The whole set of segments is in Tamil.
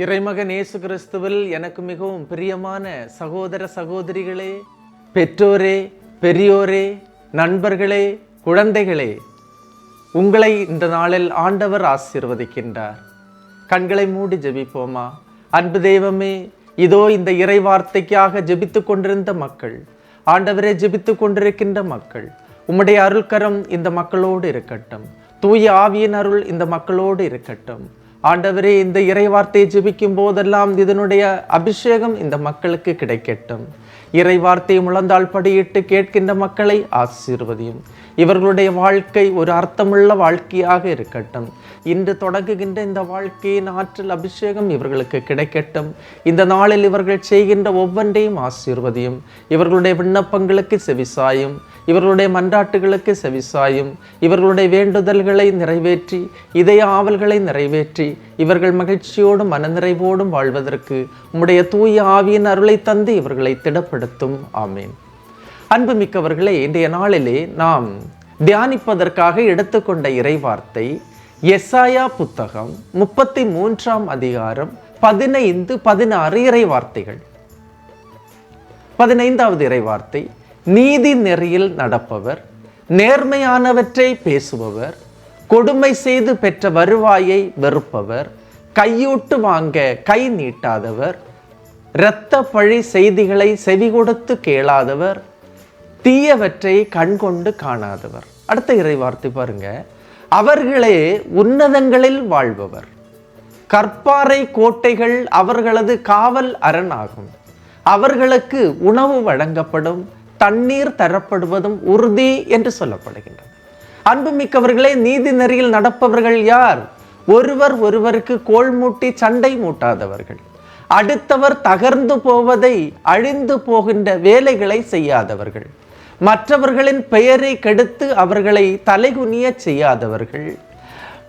இறைமகன் இயேசு கிறிஸ்துவில் எனக்கு மிகவும் பிரியமான சகோதர சகோதரிகளே பெற்றோரே பெரியோரே நண்பர்களே குழந்தைகளே உங்களை இந்த நாளில் ஆண்டவர் ஆசீர்வதிக்கின்றார். கண்களை மூடி ஜெபிப்போமா? அன்பு தெய்வமே இதோ இந்த இறை வார்த்தைக்காக ஜெபித்து கொண்டிருந்த மக்கள் ஆண்டவரே ஜெபித்து கொண்டிருக்கின்ற மக்கள் உம்முடைய அருள்கரம் இந்த மக்களோடு இருக்கட்டும். தூய ஆவியின் அருள் இந்த மக்களோடு இருக்கட்டும். ஆண்டவரே இந்த இறை வார்த்தையை ஜெபிக்கும் போதெல்லாம் இதனுடைய அபிஷேகம் இந்த மக்களுக்கு கிடைக்கட்டும். இறை வார்த்தையை முழந்தாள் படியிட்டு கேட்கின்ற மக்களை ஆசீர்வதியும். இவர்களுடைய வாழ்க்கை ஒரு அர்த்தமுள்ள வாழ்க்கையாக இருக்கட்டும். இன்று தொடங்குகின்ற இந்த வாழ்க்கையின் ஆற்றல் அபிஷேகம் இவர்களுக்கு கிடைக்கட்டும். இந்த நாளில் இவர்கள் செய்கின்ற ஒவ்வொன்றையும் ஆசீர்வதியும். இவர்களுடைய விண்ணப்பங்களுக்கு செவிசாயும். இவர்களுடைய மன்றாட்டுகளுக்கு செவிசாயும். இவர்களுடைய வேண்டுதல்களை நிறைவேற்றி இதய ஆவல்களை நிறைவேற்றி இவர்கள் மகிழ்ச்சியோடும் மனநிறைவோடும் வாழ்வதற்கு உம்முடைய தூய ஆவியின் அருளை தந்து இவர்களை திடப்படுத்தும். ஆமேன். அன்புமிக்கவர்களே இன்றைய நாளிலே நாம் தியானிப்பதற்காக எடுத்துக்கொண்ட இறைவார்த்தை எஸ்ஆயா புத்தகம் முப்பத்தி மூன்றாம் அதிகாரம் பதினைந்து பதினாறு இறைவார்த்தைகள். பதினைந்தாவது இறைவார்த்தை நீதி நெறியில் நடப்பவர் நேர்மையானவற்றை பேசுபவர் கொடுமை செய்து பெற்ற வருவாயை வெறுப்பவர் கையூட்டு வாங்க கை நீட்டாதவர் இரத்த பழி செய்திகளை செவி கொடுத்து கேளாதவர் தீயவற்றை கண்கொண்டு காணாதவர். அடுத்த இறைவார்த்தை பாருங்க. அவர்களே உன்னதங்களில் வாழ்பவர். கற்பாறை கோட்டைகள் அவர்களது காவல் அரணாகும். அவர்களுக்கு உணவு வழங்கப்படும் தண்ணீர் தரப்படுவதும் உறுதி என்று சொல்லப்படுகின்றது. அன்புமிக்கவர்களே நீதி நெறியில் நடப்பவர்கள் யார்? ஒருவர் ஒருவருக்கு கோல் மூட்டி சண்டை மூட்டாதவர்கள். அடுத்தவர் தகர்ந்து போவதை அழிந்து போகின்ற வேலைகளை செய்யாதவர்கள். மற்றவர்களின் பெயரை கெடுத்து அவர்களை தலைகுனிய செய்யாதவர்கள்.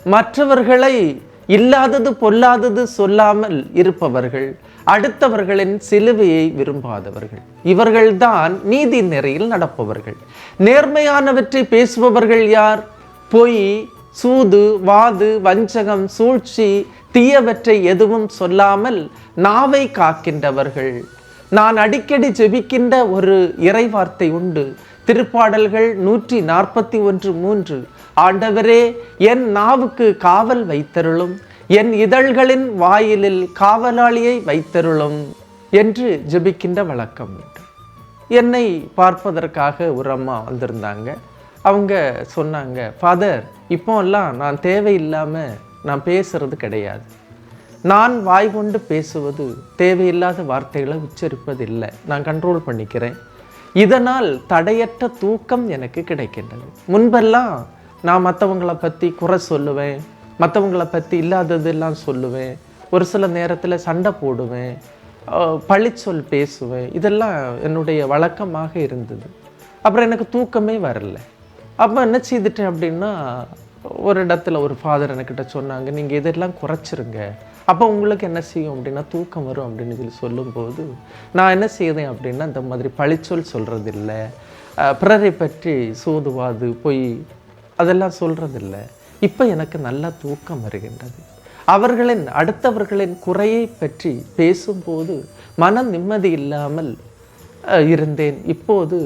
மற்றவர்களை இல்லாதது பொல்லாதது சொல்லாமல் இருப்பவர்கள். அடுத்தவர்களின் சிலுவையை விரும்பாதவர்கள். இவர்கள்தான் நீதி நெறியில் நடப்பவர்கள். நேர்மையானவற்றை பேசுபவர்கள் யார்? பொய் சூது வாது வஞ்சகம் சூழ்ச்சி தீயவற்றை எதுவும் சொல்லாமல் நாவை காக்கின்றவர்கள். நான் அடிக்கடி ஜெபிக்கின்ற ஒரு இறைவார்த்தை உண்டு. திருப்பாடல்கள் நூற்றி நாற்பத்தி ஒன்று மூன்று. ஆண்டவரே என் நாவுக்கு காவல் வைத்தருளும். என் இதழ்களின் வாயிலில் காவலாளியை வைத்தருளும் என்று ஜெபிக்கின்ற வழக்கம் உண்டு. என்னை பார்ப்பதற்காக ஒரு அம்மா வந்திருந்தாங்க. அவங்க சொன்னாங்க ஃபாதர் இப்போல்லாம் நான் தேவையில்லாமல் நான் பேசுறது கிடையாது. நான் வாய் கொண்டு பேசுவது தேவையில்லாத வார்த்தைகளை உச்சரிப்பதில்லை. நான் கண்ட்ரோல் பண்ணிக்கிறேன். இதனால் தடையற்ற தூக்கம் எனக்கு கிடைக்கின்றது. முன்பெல்லாம் நான் மற்றவங்களை பற்றி குறை சொல்லுவேன். மற்றவங்களை பற்றி இல்லாததெல்லாம் சொல்லுவேன். ஒரு சில நேரத்தில் சண்டை போடுவேன். பழிச்சொல் பேசுவேன். இதெல்லாம் என்னுடைய வழக்கமாக இருந்தது. அப்புறம் எனக்கு தூக்கமே வரல. அப்போ என்ன செய்துட்டேன் அப்படின்னா ஒரு இடத்துல ஒரு ஃபாதர் என்கிட்ட சொன்னாங்க நீங்கள் இதெல்லாம் குறைச்சிருங்க. அப்போ உங்களுக்கு என்ன செய்யும் அப்படின்னா தூக்கம் வரும் அப்படின்னு சொல்லி சொல்லும்போது நான் என்ன செய்தேன் அப்படின்னா இந்த மாதிரி பழிச்சொல் சொல்கிறதில்ல பிறரை பற்றி சூதுவாது பொய் அதெல்லாம் சொல்கிறதில்ல இப்போ எனக்கு நல்ல தூக்கம் வருகின்றது. அவர்களின் அடுத்தவர்களின் குறையை பற்றி பேசும்போது மன நிம்மதி இல்லாமல் இருந்தேன். இப்போது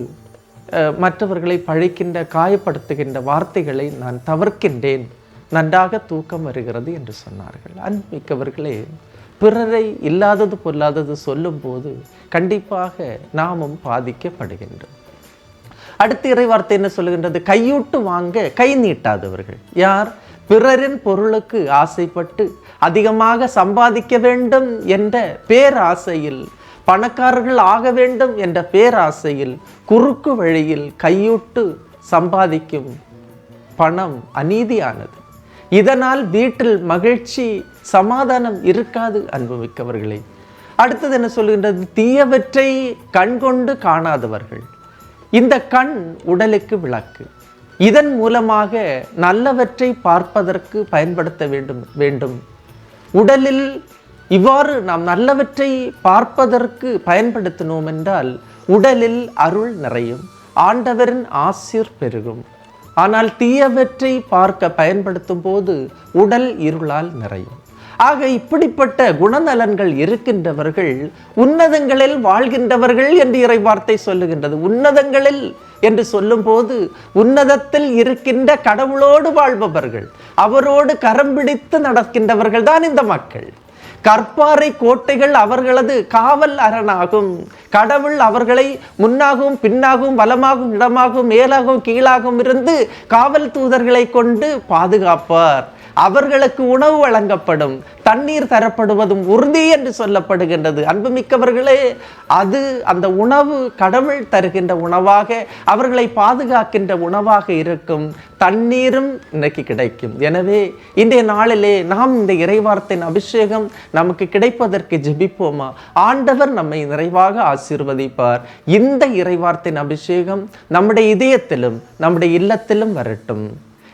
மற்றவர்களை பழிக்கின்ற காயப்படுத்துகின்ற வார்த்தைகளை நான் தவிர்க்கின்றேன். நன்றாக தூக்கம் வருகிறது என்று சொன்னார்கள். அன்பிக்கவர்களே பிறரை இல்லாதது பொல்லாதது சொல்லும்போது கண்டிப்பாக நாமும் பாதிக்கப்படுகின்றோம். அடுத்த இறைவார்த்தை என்ன சொல்லுகின்றது? கையூட்டு வாங்க கை நீட்டாதவர்கள். யார்? பிறரின் பொருளுக்கு ஆசைப்பட்டு அதிகமாக சம்பாதிக்க வேண்டும் என்ற பேராசையில் பணக்காரர்கள் ஆக வேண்டும் என்ற பேராசையில் குறுக்கு வழியில் கையூட்டு சம்பாதிக்கும் பணம் அநீதியானது. இதனால் வீட்டில் மகிழ்ச்சி சமாதானம் இருக்காது அனுபவிக்கவர்களே. அடுத்தது என்ன சொல்கின்றது தீயவற்றை கண்கொண்டு காணாதவர்கள். இந்த கண் உடலுக்கு விளக்கு. இதன் மூலமாக நல்லவற்றை பார்ப்பதற்கு பயன்படுத்த வேண்டும் வேண்டும். உடலில் இவ்வாறு நாம் நல்லவற்றை பார்ப்பதற்கு பயன்படுத்தினோம் என்றால் உடலில் அருள் நிறையும் ஆண்டவரின் ஆசிர் பெருகும். ஆனால் தீயவற்றை பார்க்க பயன்படுத்தும் போது உடல் இருளால் நிறையும். ஆக இப்படிப்பட்ட குணநலன்கள் இருக்கின்றவர்கள் உன்னதங்களில் வாழ்கின்றவர்கள் என்று இறைவார்த்தை சொல்லுகின்றது. உன்னதங்களில் என்று சொல்லும்போது உன்னதத்தில் இருக்கின்ற கடவுளோடு வாழ்பவர்கள் அவரோடு கரம் பிடித்து நடக்கின்றவர்கள் தான் இந்த மக்கள். கற்பாறை கோட்டைகள் அவர்களது காவல் அரணாகும். கடவுள் அவர்களை முன்னாகவும் பின்னாகவும் வலமாகவும் இடமாகவும் மேலாகவும் கீழாகவும் இருந்து காவல் தூதர்களை கொண்டு பாதுகாப்பார். அவர்களுக்கு உணவு வழங்கப்படும் தண்ணீர் தரப்படுவதும் உறுதி என்று சொல்லப்படுகின்றது. அன்புமிக்கவர்களே அது அந்த உணவு கடவுள் தருகின்ற உணவாக அவர்களை பாதுகாக்கின்ற உணவாக இருக்கும். தண்ணீரும் இன்னைக்கு கிடைக்கும். எனவே இன்றைய நாளிலே நாம் இந்த இறைவார்த்தையின் அபிஷேகம் நமக்கு கிடைப்பதற்கு ஜெபிப்போமா? ஆண்டவர் நம்மை நிறைவாக ஆசீர்வதிப்பார். இந்த இறைவார்த்தையின் அபிஷேகம் நம்முடைய இதயத்திலும் நம்முடைய இல்லத்திலும் வரட்டும்.